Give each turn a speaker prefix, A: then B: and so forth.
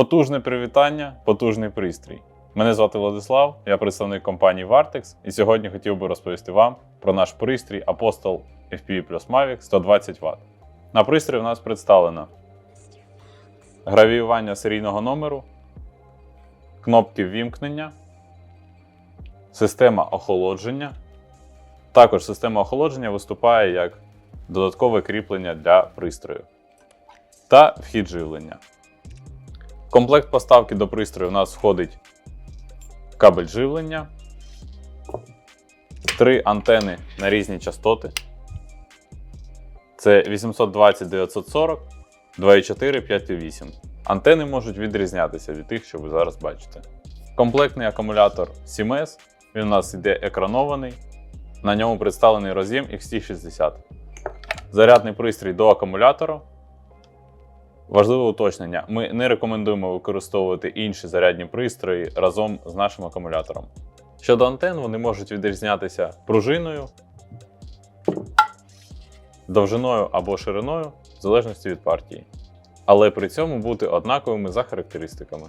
A: Потужне привітання, потужний пристрій. Мене звати Владислав, я представник компанії Vartex, і сьогодні хотів би розповісти вам про наш пристрій Apostle FPV Plus Mavic 120 Вт. На пристрої у нас представлено гравіювання серійного номеру, кнопки ввімкнення, система охолодження. Також система охолодження виступає як додаткове кріплення для пристрою та вхід живлення. Комплект поставки до пристрою у нас входить кабель живлення, три антени на різні частоти. Це 820 940, 2,4, 5,8. Антени можуть відрізнятися від тих, що ви зараз бачите. Комплектний акумулятор CMS, він у нас йде екранований. На ньому представлений роз'єм XT60. Зарядний пристрій до акумулятора. Важливе уточнення: ми не рекомендуємо використовувати інші зарядні пристрої разом з нашим акумулятором. Щодо антен, вони можуть відрізнятися пружиною, довжиною або шириною, в залежності від партії. Але при цьому бути однаковими за характеристиками.